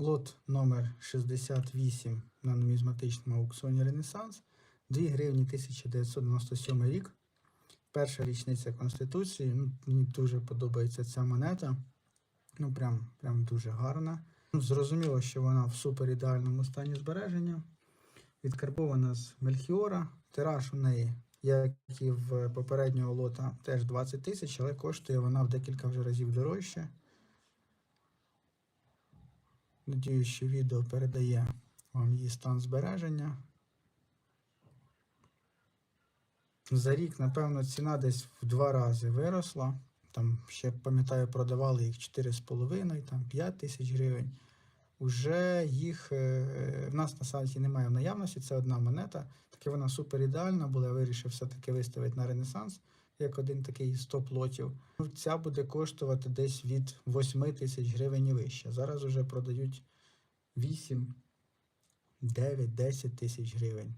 Лот номер 68 на нумізматичному аукціоні Ренесанс. 2 гривні 1997 рік. Перша річниця Конституції. Ну, мені дуже подобається ця монета. Ну, прям, прям дуже гарна. Ну, Зрозуміло, що вона в супер ідеальному стані збереження. Відкарбована з Мельхіора. Тираж у неї, як і в попереднього лота, теж 20 тисяч, але коштує вона в декілька вже разів дорожче. Надіюсь, що відео передає вам її стан збереження. За рік, напевно, ціна десь в два рази виросла. Там ще пам'ятаю, продавали їх 4,5, там 5 тисяч гривень. Уже їх е, в нас на сайті немає в наявності, це одна монета. Таки вона супер ідеальна була. Я вирішив все-таки виставити на Ренесанс як один такий з топ-лотів. Ну, Ця буде коштувати десь від 8 тисяч гривень і вище. Зараз вже продають 8, 9, 10 тисяч гривень.